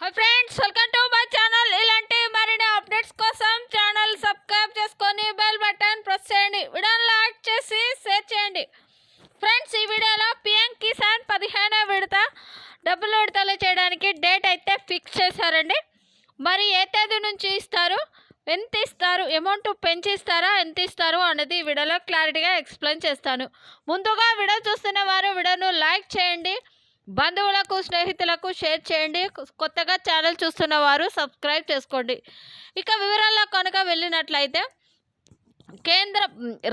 Hi friends welcome to my channel. ఇలాంటి మరిన్ని updates కోసం ఛానల్ సబ్స్క్రైబ్ చేసుకొని బెల్ బటన్ ప్రెస్ చేయండి. వీడియోని లైక్ చేసి షేర్ చేయండి. ఫ్రెండ్స్ ఈ వీడియోలో పిఎం కిసాన్ పదిహేనో విడత డబ్బులు విడతలు చేయడానికి డేట్ అయితే ఫిక్స్ చేశారండి. మరి ఏ తేదీ నుంచి ఇస్తారు? ఎంత ఇస్తారు? అమౌంట్ పెంచి ఇస్తారా ఎంత ఇస్తారు? అనేది ఈ వీడియోలో క్లారిటీగా ఎక్స్ప్లెయిన్ చేస్తాను. ముందుగా వీడియో చూస్తున్న వారు వీడియోను లైక్ చేయండి. బంధువులకు స్నేహితులకు షేర్ చేయండి. కొత్తగా ఛానల్ చూస్తున్న వారు సబ్స్క్రైబ్ చేసుకోండి. ఇక వివరాల్లో కనుక వెళ్ళినట్లయితే కేంద్ర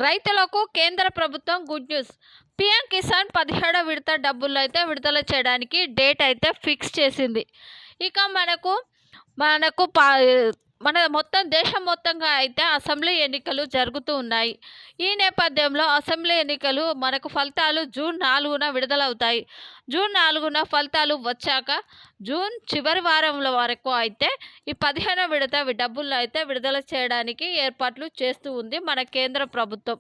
రైతులకు కేంద్ర ప్రభుత్వం గుడ్ న్యూస్. పిఎం కిసాన్ పదిహేడో విడత డబ్బులు అయితే విడుదల చేయడానికి డేట్ అయితే ఫిక్స్ చేసింది. ఇక మనకు మనకు పా మన మొత్తం దేశం మొత్తంగా అయితే అసెంబ్లీ ఎన్నికలు జరుగుతూ ఉన్నాయి. ఈ నేపథ్యంలో అసెంబ్లీ ఎన్నికలు మనకు ఫలితాలు జూన్ నాలుగున విడుదలవుతాయి. జూన్ నాలుగున ఫలితాలు వచ్చాక జూన్ చివరి వారంలో వరకు అయితే ఈ పదిహేను విడత డబ్బులు అయితే విడుదల చేయడానికి ఏర్పాట్లు చేస్తూ ఉంది మన కేంద్ర ప్రభుత్వం.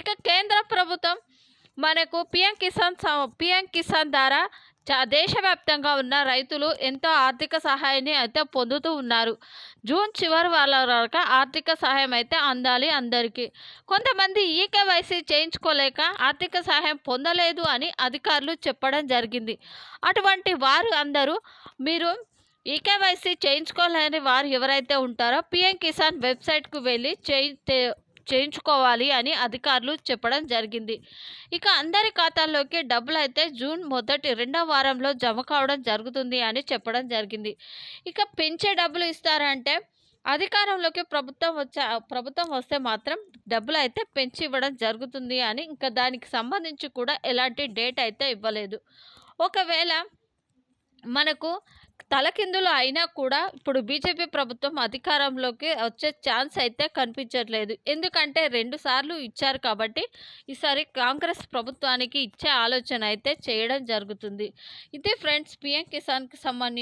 ఇక కేంద్ర ప్రభుత్వం మనకు పిఎం కిసాన్ పిఎం కిసాన్ ద్వారా దేశవ్యాప్తంగా ఉన్న రైతులు ఎంతో ఆర్థిక సహాయాన్ని అయితే పొందుతూ ఉన్నారు. జూన్ చివరి వాళ్ళ వరకు ఆర్థిక సహాయం అయితే అందాలి అందరికీ. కొంతమంది ఈకేవైసీ చేయించుకోలేక ఆర్థిక సహాయం పొందలేదు అని అధికారులు చెప్పడం జరిగింది. అటువంటి వారు అందరూ మీరు ఈకేవైసీ చేయించుకోలేని వారు ఎవరైతే ఉంటారో పిఎం కిసాన్ వెబ్సైట్కు వెళ్ళి చేయి చేయించుకోవాలి అని అధికారులు చెప్పడం జరిగింది. ఇక అందరి ఖాతాల్లోకి డబ్బులు అయితే జూన్ మొదటి రెండవ వారంలో జమ కావడం జరుగుతుంది అని చెప్పడం జరిగింది. ఇక పెంచే డబ్బులు ఇస్తారంటే అధికారంలోకి ప్రభుత్వం వచ్చే ప్రభుత్వం వస్తే మాత్రం డబ్బులు అయితే పెంచి ఇవ్వడం జరుగుతుంది అని ఇంకా దానికి సంబంధించి కూడా ఎలాంటి డేట్ అయితే ఇవ్వలేదు. ఒకవేళ మనకు తలకిందులు అయినా కూడా ఇప్పుడు బీజేపీ ప్రభుత్వం అధికారంలోకి వచ్చే ఛాన్స్ అయితే కనిపించట్లేదు. ఎందుకంటే రెండు సార్లు ఇచ్చారు కాబట్టి ఈసారి కాంగ్రెస్ ప్రభుత్వానికి ఇచ్చే ఆలోచన అయితే చేయడం జరుగుతుంది. ఇది ఫ్రెండ్స్ పిఎం కిసాన్కి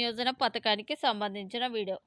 యోజన పథకానికి సంబంధించిన వీడియో.